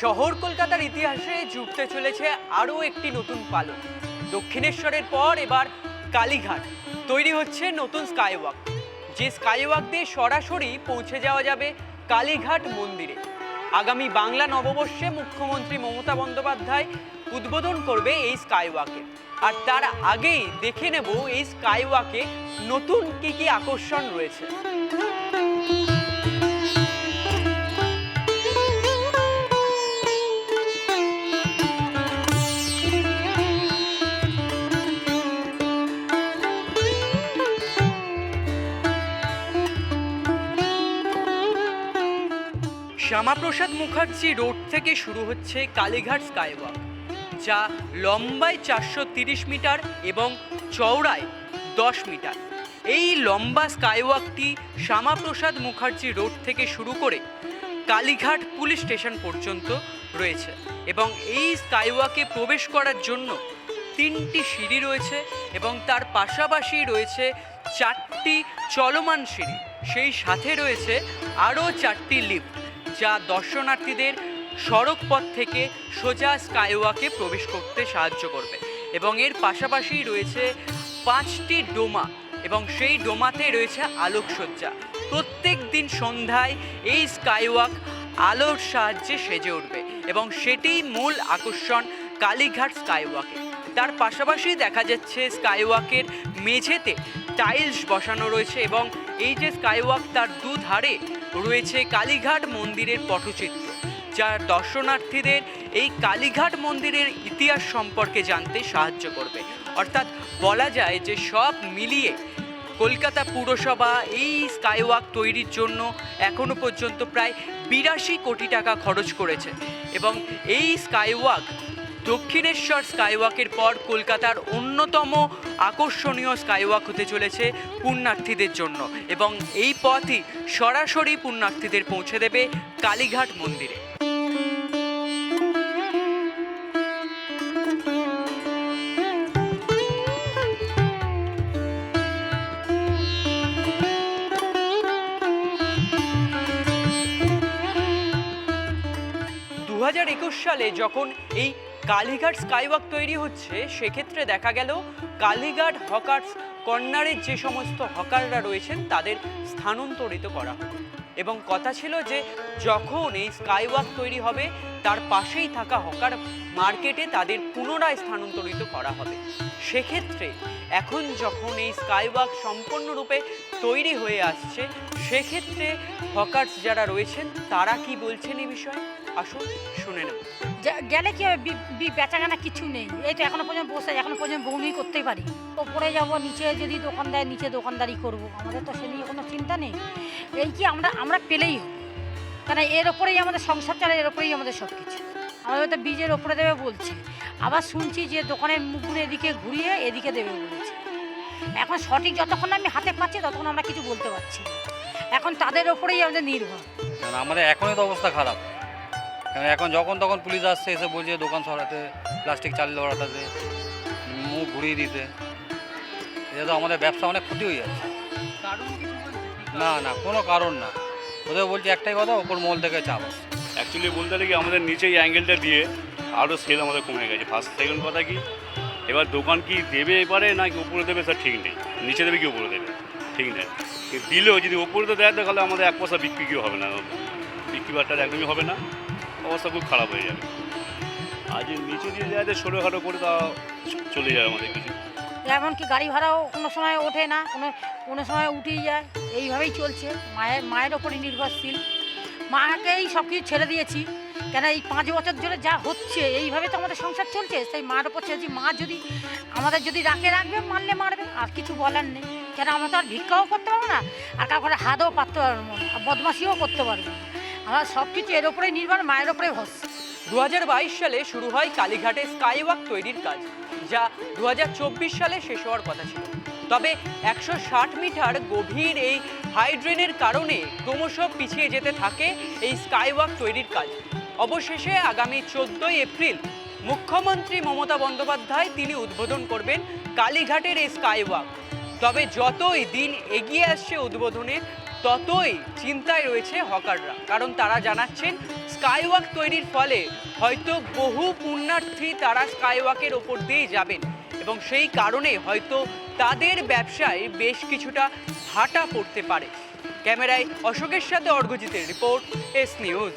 শহর কলকাতার ইতিহাসে জুটতে চলেছে আরও একটি নতুন পালক দক্ষিণেশ্বরের পর এবার কালীঘাট। তৈরি হচ্ছে নতুন স্কাইওয়াক যে স্কাইওয়াক দিয়ে সরাসরি পৌঁছে যাওয়া যাবে কালীঘাট মন্দিরে। আগামী বাংলা নববর্ষে মুখ্যমন্ত্রী মমতা বন্দ্যোপাধ্যায় উদ্বোধন করবে এই স্কাইওয়াকে আর তার আগেই দেখে নেব এই স্কাইওয়াকে নতুন কি কি আকর্ষণ রয়েছে। শ্যামাপ্রসাদ মুখার্জি রোড থেকে শুরু হচ্ছে কালীঘাট স্কাইওয়াক, যা লম্বায় চারশো মিটার এবং চওড়ায় দশ মিটার। এই লম্বা স্কাইওয়াকটি শ্যামাপ্রসাদ মুখার্জি রোড থেকে শুরু করে কালীঘাট পুলিশ স্টেশন পর্যন্ত রয়েছে এবং এই স্কাইওয়াকে প্রবেশ করার জন্য তিনটি সিঁড়ি রয়েছে এবং তার পাশাপাশি রয়েছে চারটি চলমান সিঁড়ি। সেই সাথে রয়েছে আরও চারটি লিফট। যা দর্শনার্থীদের সড়ক পথ থেকে সোজা স্কাইওয়াকে প্রবেশ করতে সাহায্য করবে এবং এর পাশাপাশি রয়েছে পাঁচটি ডোমা এবং সেই ডোমাতে রয়েছে আলোকসজ্জা। প্রত্যেক দিন সন্ধ্যায় এই স্কাইওয়াক আলোর সাহায্যে সেজে উঠবে এবং সেটিই মূল আকর্ষণ কালীঘাট স্কাইওয়াকে। তার পাশাপাশি দেখা যাচ্ছে স্কাইওয়াকের মেঝেতে টাইলস বসানো রয়েছে এবং এই যে স্কাইওয়াক তার দুধারে রয়েছে কালীঘাট মন্দিরের পটচিত্র, যা দর্শনার্থীদের এই কালীঘাট মন্দিরের ইতিহাস সম্পর্কে জানতে সাহায্য করবে। অর্থাৎ বলা যায় যে সব মিলিয়ে কলকাতা পুরসভা এই স্কাইওয়াক তৈরির জন্য এখনও পর্যন্ত প্রায় বিরাশি কোটি টাকা খরচ করেছে এবং এই স্কাইওয়াক দক্ষিণেশ্বর স্কাইওয়াকের পর কলকাতার অন্যতম আকর্ষণীয় স্কাইওয়াক হতে চলেছে পুণ্যার্থীদের জন্য এবং এই পথই সরাসরি পুণ্যার্থীদের পৌঁছে দেবে কালীঘাট মন্দিরে। দু হাজার একুশ সালে যখন এই কালীঘাট স্কাইওয়াক তৈরি হচ্ছে, সেক্ষেত্রে দেখা গেল কালীঘাট হকার্স কর্নারের যে সমস্ত হকাররা রয়েছেন, তাদের স্থানান্তরিত করা হবে এবং কথা ছিল যে যখন এই স্কাইওয়াক তৈরি হবে, তার পাশেই থাকা হকার মার্কেটে তাদের পুনরায় স্থানান্তরিত করা হবে। সেক্ষেত্রে এখন যখন এই স্কাইওয়াক সম্পূর্ণরূপে তৈরি হয়ে আসছে, সেক্ষেত্রে হকার্স যারা রয়েছেন, তারা কি বলছেন এই বিষয়ে? আসুন শুনে নেব। গেলে কি হবে? বেচাকেনা কিছু নেই। এই তো এখনও পর্যন্ত বসে, এখনও পর্যন্ত বৌনি করতেই পারি। ওপরে যাব নিচে, যদি দোকান দেয় নিচে দোকানদারি করব। আমাদের তো সে নিয়ে কোনো চিন্তা নেই। এই কি আমরা আমরা পেলেই কারণ এর ওপরেই আমাদের সংসার চলে, এর ওপরেই আমাদের সব কিছু আমাদের তো বীজের ওপরে দেবে বলছে। আবার শুনছি যে দোকানের মুখগুলো এদিকে ঘুরিয়ে এদিকে দেবে বলেছে। এখন সঠিক যতক্ষণ আমি হাতে পাচ্ছি, ততক্ষণ আমরা কিছু বলতে পারছি এখন তাদের ওপরেই আমাদের নির্ভর। আমাদের এখনই তো অবস্থা খারাপ। কারণ এখন যখন তখন পুলিশ আসছে এসে বলছে দোকান সরাতে প্লাস্টিক চাল লড়াতে মুখ ঘুরিয়ে দিতে। এটা তো আমাদের ব্যবসা অনেক ক্ষতি হয়ে যাচ্ছে। না না কোনো কারণ না। ওদের বলছে একটাই কথা ওপর মল থেকে চাপ আসছে। অ্যাকচুয়ালি বলতে গেলে কি আমাদের নিচে এই অ্যাঙ্গেলটা দিয়ে আরও সেল আমাদের কমে গেছে। ফার্স্ট সেকেন্ড কথা কি এবার দোকান কি দেবে এবারে না কি উপরে দেবে স্যার ঠিক নেই। নিচে দেবে কি উপরে দেবে? ঠিক নেই। দিলেও যদি উপরে তো দেয় তাহলে আমাদের এক পয়সা বিক্রি কেউ হবে না। বিক্রি বাট্টার একদমই হবে না। অবস্থা খুব খারাপ হয়ে যাবে। আর যদি নিচে দিয়ে যায় ছোটোখাটো করে তা চলে যাবে আমাদের কিছু। এমনকি গাড়ি ভাড়াও কোনো সময় ওঠে না, কোনো কোনো সময় উঠেই যায়। এইভাবেই চলছে। মায়ের মায়ের ওপরই নির্ভরশীল। মাকেই সব কিছু ছেড়ে দিয়েছি। কেন এই পাঁচ বছর ধরে যা হচ্ছে, এইভাবে তো আমাদের সংসার চলছে। সেই মার ওপর ছেড়েছি। মা যদি, আমাদের যদি রাখে রাখবে, মারলে মারবে। আর কিছু বলার নেই। কেন আমরা তো আর ভিক্ষাও করতে পারব না? আর কাউকে হাতও পাততে পারব না। আর বদমাশিও করতে পারব না। আমরা সব কিছু এর ওপরেই নির্ভর, মায়ের ওপরে ভরসা। দু সালে শুরু হয় কালীঘাটে স্কাইওয়াক তৈরির কাজ, যা দু হাজার চব্বিশ সালে শেষ হওয়ার কথা ছিল। তবে একশো ষাট মিটার গভীর এই হাইড্রেনের কারণে ক্রমশ পিছিয়ে যেতে থাকে এই স্কাইওয়াক তৈরির কাজ। অবশেষে আগামী চোদ্দই এপ্রিল মুখ্যমন্ত্রী মমতা বন্দ্যোপাধ্যায় তিনি উদ্বোধন করবেন কালীঘাটের এই স্কাইওয়াক। তবে যতই দিন এগিয়ে আসছে উদ্বোধনের ততই চিন্তায় রয়েছে হকাররা, কারণ তারা জানাচ্ছেন স্কাইওয়াক তৈরির ফলে হয়তো বহু পুণ্যার্থী তারা স্কাইওয়াকের ওপর দিয়ে যাবেন এবং সেই কারণে হয়তো তাদের ব্যবসায় বেশ কিছুটা ভাটা পড়তে পারে। ক্যামেরায় অশোকের সাথে অর্ঘজিতের রিপোর্ট, এস নিউজ।